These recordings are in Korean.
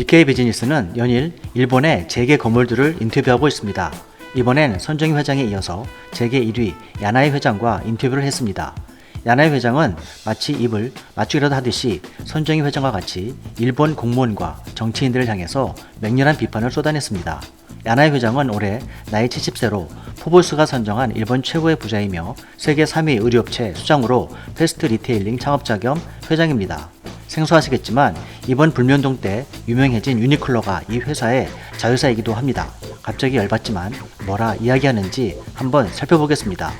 니케이 비즈니스는 연일 일본의 재계 거물들을 인터뷰하고 있습니다. 이번엔 손정희 회장에 이어서 재계 1위 야나이 회장과 인터뷰를 했습니다. 야나이 회장은 마치 입을 맞추기라도 하듯이 손정희 회장과 같이 일본 공무원과 정치인들을 향해서 맹렬한 비판을 쏟아냈습니다. 야나이 회장은 올해 나이 70세로 포브스가 선정한 일본 최고의 부자이며 세계 3위 의류업체 수장으로 패스트 리테일링 창업자 겸 회장입니다. 생소하시겠지만 이번 불면동 때 유명해진 유니클로가 이 회사의 자회사이기도 합니다. 갑자기 열받지만 뭐라 이야기하는지 한번 살펴보겠습니다.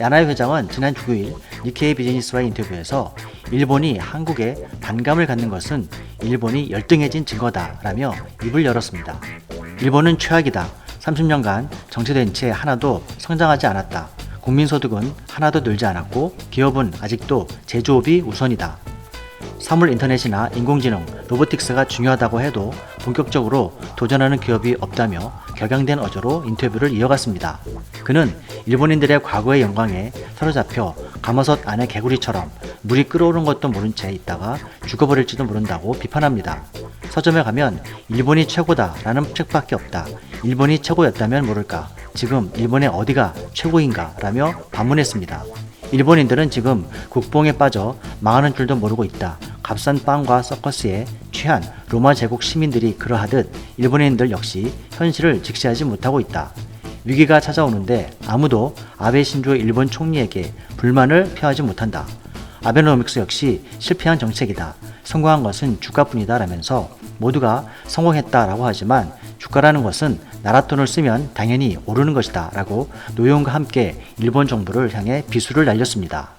야나이 회장은 지난 9일 니케이 비즈니스와의 인터뷰에서 일본이 한국에 반감을 갖는 것은 일본이 열등해진 증거다라며 입을 열었습니다. 일본은 최악이다. 30년간 정체된 채 하나도 성장하지 않았다. 국민소득은 하나도 늘지 않았고 기업은 아직도 제조업이 우선이다. 사물 인터넷이나 인공지능, 로보틱스가 중요하다고 해도 본격적으로 도전하는 기업이 없다며 격양된 어조로 인터뷰를 이어갔습니다. 그는 일본인들의 과거의 영광에 사로잡혀 가마솥 안의 개구리처럼 물이 끓어오른 것도 모른 채 있다가 죽어버릴지도 모른다고 비판합니다. 서점에 가면 일본이 최고다 라는 책밖에 없다. 일본이 최고였다면 모를까. 지금 일본의 어디가 최고인가? 라며 반문했습니다. 일본인들은 지금 국뽕에 빠져 망하는 줄도 모르고 있다. 값싼 빵과 서커스에 취한 로마 제국 시민들이 그러하듯 일본인들 역시 현실을 직시하지 못하고 있다. 위기가 찾아오는데 아무도 아베 신조 일본 총리에게 불만을 표하지 못한다. 아베노믹스 역시 실패한 정책이다. 성공한 것은 주가뿐이다 라면서 모두가 성공했다라고 하지만 주가라는 것은 나라 돈을 쓰면 당연히 오르는 것이다 라고 노영과 함께 일본 정부를 향해 비수를 날렸습니다.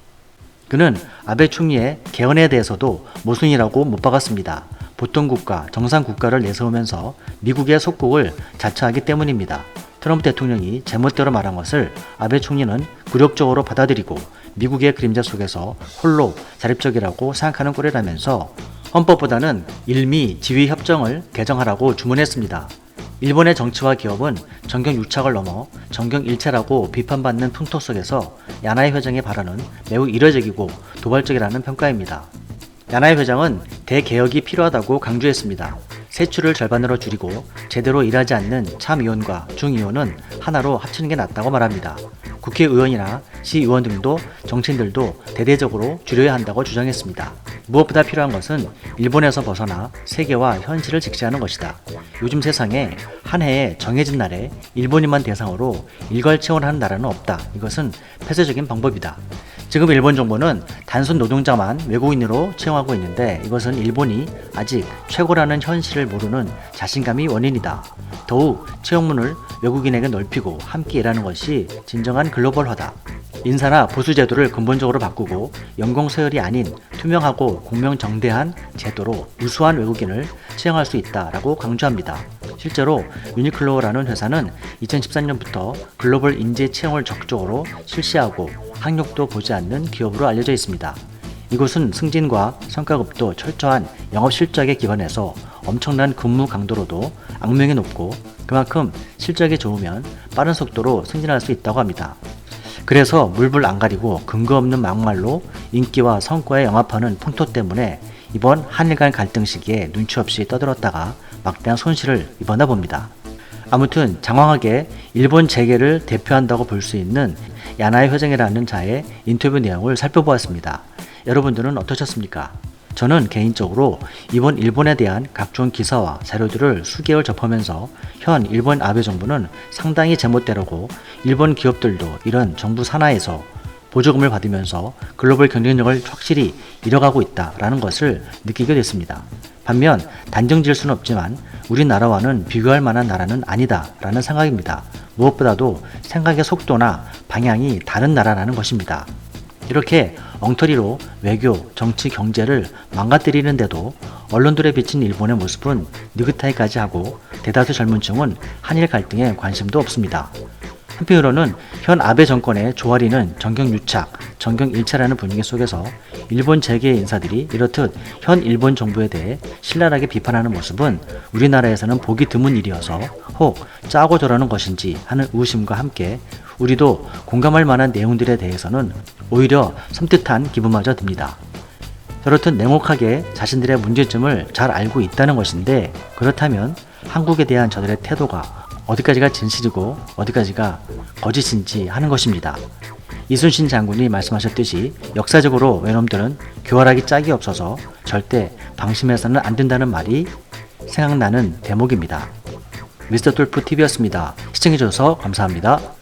그는 아베 총리의 개헌에 대해서도 모순이라고 못 박았습니다. 보통 국가, 정상 국가를 내세우면서 미국의 속국을 자처하기 때문입니다. 트럼프 대통령이 제멋대로 말한 것을 아베 총리는 굴욕적으로 받아들이고 미국의 그림자 속에서 홀로 자립적이라고 생각하는 꼴이라면서 헌법보다는 일미 지위 협정을 개정하라고 주문했습니다. 일본의 정치와 기업은 정경 유착을 넘어 정경 일체라고 비판받는 풍토 속에서 야나이 회장의 발언은 매우 이례적이고 도발적이라는 평가입니다. 야나이 회장은 대개혁이 필요하다고 강조했습니다. 세출을 절반으로 줄이고 제대로 일하지 않는 참의원과 중의원은 하나로 합치는 게 낫다고 말합니다. 국회의원이나 시의원 등도 정치인들도 대대적으로 줄여야 한다고 주장했습니다. 무엇보다 필요한 것은 일본에서 벗어나 세계와 현실을 직시하는 것이다. 요즘 세상에 한 해에 정해진 날에 일본인만 대상으로 일괄 채용하는 나라는 없다. 이것은 폐쇄적인 방법이다. 지금 일본 정부는 단순 노동자만 외국인으로 채용하고 있는데 이것은 일본이 아직 최고라는 현실을 모르는 자신감이 원인이다. 더욱 채용문을 외국인에게 넓히고 함께 일하는 것이 진정한 글로벌화다. 인사나 보수 제도를 근본적으로 바꾸고 연공 서열이 아닌 투명하고 공명정대한 제도로 우수한 외국인을 채용할 수 있다라고 강조합니다. 실제로 유니클로라는 회사는 2013년부터 글로벌 인재 채용을 적극적으로 실시하고 학력도 보지 않는 기업으로 알려져 있습니다. 이곳은 승진과 성과급도 철저한 영업 실적에 기반해서 엄청난 근무 강도로도 악명이 높고 그만큼 실적이 좋으면 빠른 속도로 승진할 수 있다고 합니다. 그래서 물불 안 가리고 근거 없는 막말로 인기와 성과에 영합하는 풍토 때문에 이번 한일 간 갈등 시기에 눈치 없이 떠들었다가 막대한 손실을 입었나 봅니다. 아무튼 장황하게 일본 재계를 대표한다고 볼 수 있는 야나이 회장이라는 자의 인터뷰 내용을 살펴보았습니다. 여러분들은 어떠셨습니까? 저는 개인적으로 이번 일본에 대한 각종 기사와 자료들을 수개월 접하면서 현 일본 아베 정부는 상당히 제멋대로고 일본 기업들도 이런 정부 산하에서 보조금을 받으면서 글로벌 경쟁력을 확실히 잃어가고 있다라는 것을 느끼게 됐습니다. 반면 단정 지을 수는 없지만 우리나라와는 비교할 만한 나라는 아니다라는 생각입니다. 무엇보다도 생각의 속도나 방향이 다른 나라라는 것입니다. 이렇게 엉터리로 외교, 정치, 경제를 망가뜨리는데도 언론들에 비친 일본의 모습은 느긋하기까지 하고 대다수 젊은층은 한일 갈등에 관심도 없습니다. 한편으로는 현 아베 정권의 조아리는 정경 유착, 정경 일체라는 분위기 속에서 일본 재계 인사들이 이렇듯 현 일본 정부에 대해 신랄하게 비판하는 모습은 우리나라에서는 보기 드문 일이어서 혹 짜고 저러는 것인지 하는 의심과 함께 우리도 공감할 만한 내용들에 대해서는 오히려 섬뜩한 기분마저 듭니다. 그렇듯 냉혹하게 자신들의 문제점을 잘 알고 있다는 것인데 그렇다면 한국에 대한 저들의 태도가 어디까지가 진실이고 어디까지가 거짓인지 하는 것입니다. 이순신 장군이 말씀하셨듯이 역사적으로 외놈들은 교활하기 짝이 없어서 절대 방심해서는 안 된다는 말이 생각나는 대목입니다. 미스터 똘프 TV였습니다. 시청해주셔서 감사합니다.